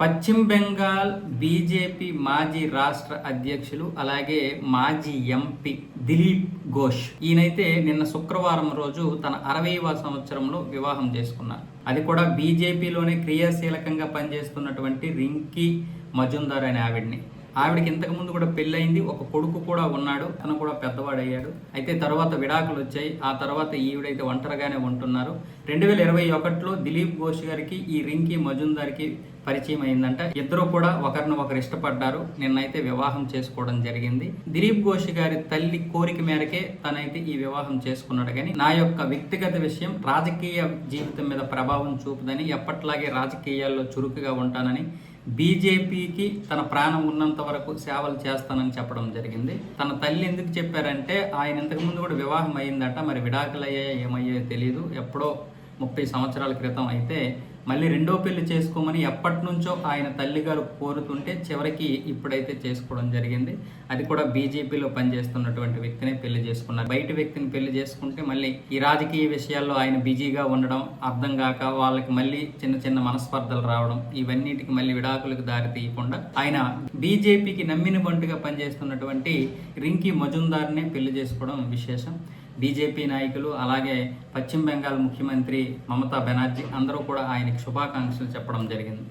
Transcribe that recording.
పశ్చిమ బెంగాల్ బీజేపీ మాజీ రాష్ట్ర అధ్యక్షులు అలాగే మాజీ ఎంపీ దిలీప్ ఘోష్. ఈయనైతే నిన్న శుక్రవారం రోజు తన అరవైవ సంవత్సరంలో వివాహం చేసుకున్నారు. అది కూడా బీజేపీలోనే క్రియాశీలకంగా పనిచేస్తున్నటువంటి రింకీ మజుందార్ అనే ఆవిడ్ని. ఆవిడకి ఇంతకు ముందు కూడా పెళ్ళయింది. ఒక కొడుకు కూడా ఉన్నాడు. తను కూడా పెద్దవాడు అయ్యాడు అయితే తర్వాత విడాకులు వచ్చాయి. ఆ తర్వాత ఈవిడైతే ఒంటరిగానే ఉంటున్నారు. రెండు వేల ఇరవై ఒకటిలో దిలీప్ ఘోష్ గారికి ఈ రింకీ మజుందార్కి పరిచయం అయిందంట. ఇద్దరు కూడా ఒకరిని ఒకరు ఇష్టపడ్డారు. నిన్నైతే వివాహం చేసుకోవడం జరిగింది. దిలీప్ ఘోష్ గారి తల్లి కోరిక మేరకే తనైతే ఈ వివాహం చేసుకున్నాడు. కానీ నా యొక్క వ్యక్తిగత విషయం రాజకీయ జీవితం మీద ప్రభావం చూపుదని ఎప్పట్లాగే రాజకీయాల్లో చురుకుగా ఉంటానని బీజేపీకి తన ప్రాణం ఉన్నంత వరకు సేవలు చేస్తానని చెప్పడం జరిగింది. తన తల్లి ఎందుకు చెప్పారంటే ఆయన ఇంతకు ముందు కూడా వివాహం అయిందట మరి విడాకులు అయ్యాయో ఏమయ్యాయో తెలియదు ఎప్పుడో ముప్పై సంవత్సరాల క్రితం అయితే మళ్ళీ రెండో పెళ్ళి చేసుకోమని ఎప్పటి నుంచో ఆయన తల్లిగారు కోరుతుంటే చివరికి ఇప్పుడైతే చేసుకోవడం జరిగింది. అది కూడా బీజేపీలో పనిచేస్తున్నటువంటి వ్యక్తిని పెళ్ళి చేసుకున్నారు. బయట వ్యక్తిని పెళ్ళి చేసుకుంటే మళ్ళీ ఈ రాజకీయ విషయాల్లో ఆయన బిజీగా ఉండడం అర్థం కాక వాళ్ళకి మళ్ళీ చిన్న చిన్న మనస్పర్ధలు రావడం ఇవన్నిటికి మళ్ళీ విడాకులకు దారి తీయకుండా ఆయన బీజేపీకి నమ్మిన బంటుగా పనిచేస్తున్నటువంటి రింకీ మజుందార్నే పెళ్ళి చేసుకోవడం విశేషం. బీజేపీ నాయకులు అలాగే పశ్చిమ బెంగాల్ ముఖ్యమంత్రి మమతా బెనర్జీ అందరూ కూడా ఆయనకి శుభాకాంక్షలు చెప్పడం జరిగింది.